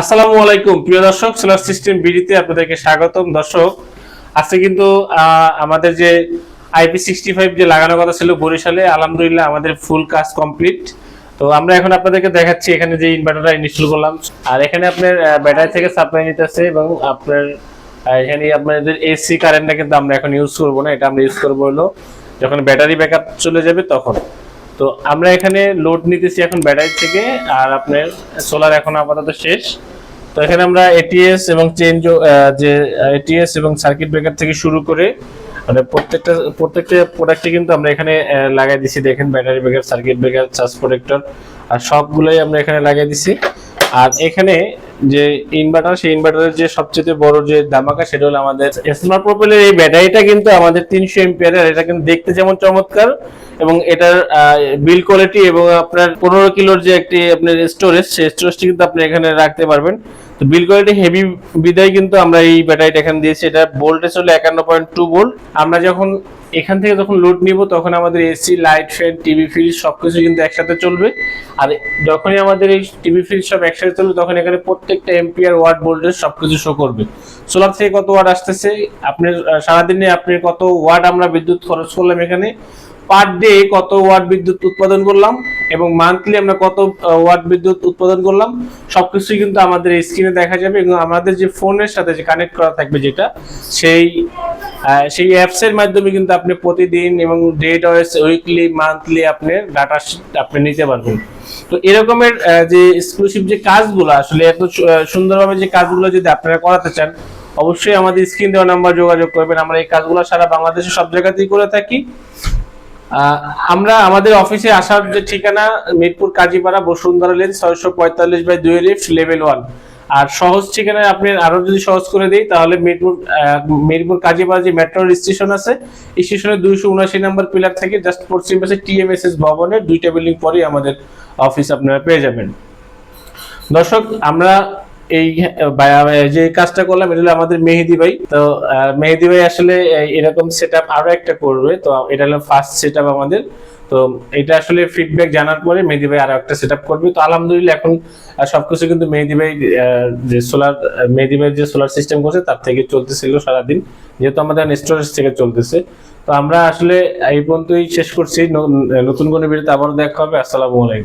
আসসালামু আলাইকুম। প্রিয় দর্শক, সোলার সিস্টেম বিডিতে আপনাদেরকে স্বাগতম। দর্শক, আজকে কিন্তু আমাদের যে আইপি সিক্সটি ফাইভ যে লাগানোর কথা ছিল বরিশালে, আলহামদুলিল্লাহ আমাদের ফুল কাজ কমপ্লিট। তো আমরা এখন আপনাদেরকে দেখাচ্ছি, এখানে যে ইনভার্টারটা ইনস্টল করলাম। আর এখানে আপনার ব্যাটারি থেকে সাপ্লাই নিতেছে এবং আপনার এখানে আপনাদের এসি কারেন্টটা কিন্তু আমরা এখন ইউজ করব না, এটা আমরা ইউজ করব হলো যখন ব্যাটারি ব্যাকআপ চলে যাবে তখন। তো আমরা এখানে লোড নিতেছি এখন ব্যাটারি থেকে, আর আপনার সোলার এখন আপাতত শেষ। তো এখানে আমরা এটিএস এবং চেঞ্জ যে এটিএস এবং সার্কিট ব্রেকার থেকে শুরু করে মানে প্রত্যেকটা প্রত্যেকটা প্রোডাক্টে কিন্তু আমরা এখানে লাগাই দিছি। দেখেন battery breaker circuit breaker charge protector আর সবগুলোই আমরা এখানে লাগাই দিছি। আর এখানে যে ইনভার্টার সেই ইনভার্টারের যে সবচেয়ে বড় যে ধামাকা সেটা হলো আমাদের স্মার্ট প্রোপেলের এই ব্যাটারিটা কিন্তু আমাদের তিনশো এমপিয়ারের এটা কিন্তু দেখতে যেমন চমৎকার এবং এটার বিল কোয়ালিটি এবং আপনার পনেরো কিলোর যে একটি আপনার স্টোরেজ সেই স্টোরেজটি কিন্তু আপনি এখানে রাখতে পারবেন। তো বিল কোয়ালিটি হেভি বিদায় কিন্তু আমরা এই ব্যাটারিটা এখানে দিয়েছি। এটা ভোল্টেজ হলো একান্ন পয়েন্ট টু ভোল্ট আমরা যখন এখান থেকে যখন লোড নিব, তখন আমাদের AC light fan TV fridge সবকিছু কিন্তু একসাথে চলবে। আর যখনই আমাদের এই টিভি ফ্রিজ সব একসাথে চলবে, তখন এখানে প্রত্যেকটা এম্পিয়ার ওয়াট ভোল্টেজ সবকিছু শো করবে। সোলার থেকে কত ওয়াট আসতেছে? আপনার সারাদিনে আপনি কত ওয়াট আমরা বিদ্যুৎ খরচ করলাম এখানে? পার ডে কত ওয়াট বিদ্যুৎ উৎপাদন করলাম? এবং মান্থলি আমরা কত ওয়াট বিদ্যুৎ উৎপাদন করলাম, সবকিছুই কিন্তু আমাদের এই স্ক্রিনে দেখা যাবে এবং আমাদের যে ফোনের সাথে যে কানেক্ট করা থাকবে যেটা, সেই সেই অ্যাপস এর মাধ্যমে কিন্তু আপনি প্রতিদিন এবং ডেট ওয়াইজ উইকলি মান্থলি আপনি ডাটা আপনি নিতে পারবেন। তো এরকমের যে এক্সক্লুসিভ যে কাজগুলো, আসলে এত সুন্দরভাবে যে কাজগুলো যদি আপনারা করাতে চান, অবশ্যই আমাদের স্ক্রিন দেওয়া নাম্বার যোগাযোগ করবেন। আমরা এই কাজগুলো সারা বাংলাদেশে সব জায়গাতেই করে থাকি। আমরা আমাদের অফিসে আসার যে ঠিকানা, মিরপুর কাজীপাড়া, বসুন্ধরা লেন, ছয়শো পঁয়তাল্লিশ বাই দুই লিফট, লেভেল ওয়ান। আর সহজ ঠিকানায় আপনি আরও যদি সহজ করে দিই, তাহলে মিরপুর মিরপুর কাজীপাড়া যে মেট্রো স্টেশন আছে স্টেশনের দুইশো উনাশি নম্বর পিলার থেকে জাস্ট পশ্চিম পাশে টিএমএসএস ভবনের দুইটা বিল্ডিং পরেই আমাদের অফিস আপনারা পেয়ে যাবেন। দর্শক, আমরা এই যে কাজটা করলাম, এটা হলো আমাদের মেহেদি ভাই। তো মেহেদি ভাই আসলে এরকম সেট আপ আরও একটা করবে। তো, এটা হলো ফার্স্ট সেট আপ আমাদের। তো, এটা আসলে ফিডব্যাক জানার পরে মেহেদি ভাই আরও একটা সেট আপ করবে। তো, আলহামদুলিল্লাহ, এখন সবকিছু কিন্তু মেহেদি ভাই যে সোলার মেহেদি ভাই যে সোলার সিস্টেম করছে, তার থেকে চলতেছিল সারাদিন। যেহেতু আমাদের স্টোরেজ থেকে চলতেছে। তো, আমরা আসলে এই পর্যন্তই শেষ করছি। নতুন কোনো ভিডিওতে আবার দেখা হবে। আসসালামু আলাইকুম।